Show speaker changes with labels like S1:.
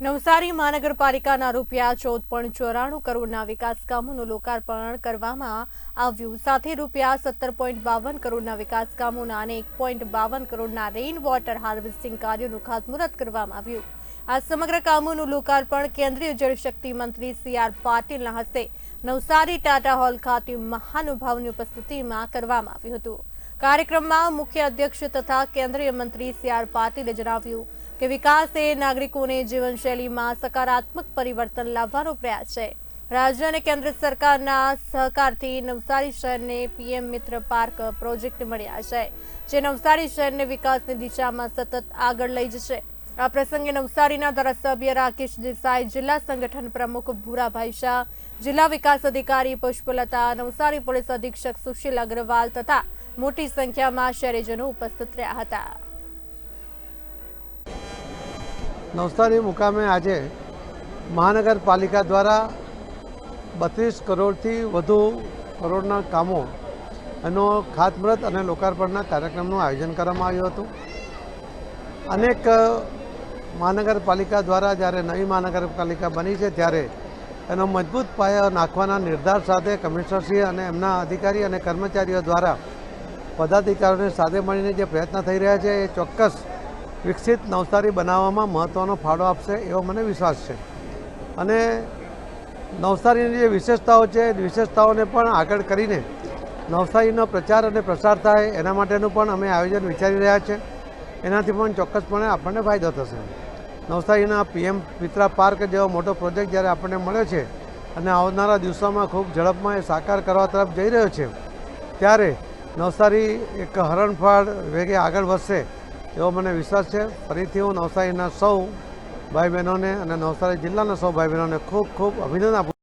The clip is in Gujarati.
S1: નવસારી મહાનગરપાલિકાના રૂપિયા ચૌદ પોઈન્ટ ચોરાણું કરોડના વિકાસ કામોનું લોકાર્પણ કરવામાં આવ્યું. સાથે રૂપિયા સત્તર પોઈન્ટ બાવન કરોડના વિકાસ કામોના અને એક પોઈન્ટ બાવન કરોડના રેઇન વોટર હાર્વેસ્ટિંગ કાર્યોનું ખાતમુહૂર્ત કરવામાં આવ્યું. આ સમગ્ર કામોનું લોકાર્પણ કેન્દ્રીય જળશક્તિ મંત્રી સી આર પાટીલના હસ્તે નવસારી ટાટા હોલ ખાતે મહાનુભાવની ઉપસ્થિતિમાં કરવામાં આવ્યું હતું. કાર્યક્રમમાં મુખ્ય અધ્યક્ષ તથા કેન્દ્રીય મંત્રી સી આર પાટીલે જણાવ્યું કે વિકાસ એ નાગરિકોને જીવનશૈલીમાં સકારાત્મક પરિવર્તન લાવવાનો પ્રયાસ છે. રાજ્ય અને કેન્દ્ર સરકારના સહકારથી નવસારી શહેરને પીએમ મિત્ર પાર્ક પ્રોજેક્ટ મળ્યા છે, જે નવસારી શહેરને વિકાસની દિશામાં સતત આગળ લઈ જશે. આ પ્રસંગે નવસારીના ધારાસભ્ય રાકેશ દેસાઈ, જિલ્લા સંગઠન પ્રમુખ ભૂરાભાઈ શાહ, જિલ્લા વિકાસ અધિકારી પુષ્પલતા, નવસારી પોલીસ અધિક્ષક સુશીલ અગ્રવાલ તથા મોટી સંખ્યામાં શહેરીજનો ઉપસ્થિત રહ્યા હતા.
S2: નવસારી મુકામે આજે મહાનગરપાલિકા દ્વારા બત્રીસ કરોડથી વધુ કરોડના કામો એનો ખાતમુહૂર્ત અને લોકાર્પણના કાર્યક્રમનું આયોજન કરવામાં આવ્યું હતું. અનેક મહાનગરપાલિકા દ્વારા જ્યારે નવી મહાનગરપાલિકા બની છે ત્યારે એનો મજબૂત પાયો નાખવાના નિર્ધાર સાથે કમિશનરશ્રી અને એમના અધિકારી અને કર્મચારીઓ દ્વારા પદાધિકારીઓને સાથે મળીને જે પ્રયત્ન થઈ રહ્યા છે એ ચોક્કસ વિકસિત નવસારી બનાવવામાં મહત્ત્વનો ફાળો આપશે એવો મને વિશ્વાસ છે. અને નવસારીની જે વિશેષતાઓ છે વિશેષતાઓને પણ આગળ કરીને નવસારીનો પ્રચાર અને પ્રસાર થાય એના માટેનું પણ અમે આયોજન વિચારી રહ્યા છે. એનાથી પણ ચોક્કસપણે આપણને ફાયદો થશે. નવસારીના પીએમ મિત્રા પાર્ક જેવો મોટો પ્રોજેક્ટ જ્યારે આપણને મળ્યો છે અને આવનારા દિવસોમાં ખૂબ ઝડપમાં એ સાકાર કરવા તરફ જઈ રહ્યો છે, ત્યારે નવસારી એક હરણફાળ વેગે આગળ વધશે એવો મને વિશ્વાસ છે. ફરીથી હું નવસારીના સૌ ભાઈ બહેનોને અને નવસારી જિલ્લાના સૌ ભાઈ બહેનોને ખૂબ ખૂબ અભિનંદન આપું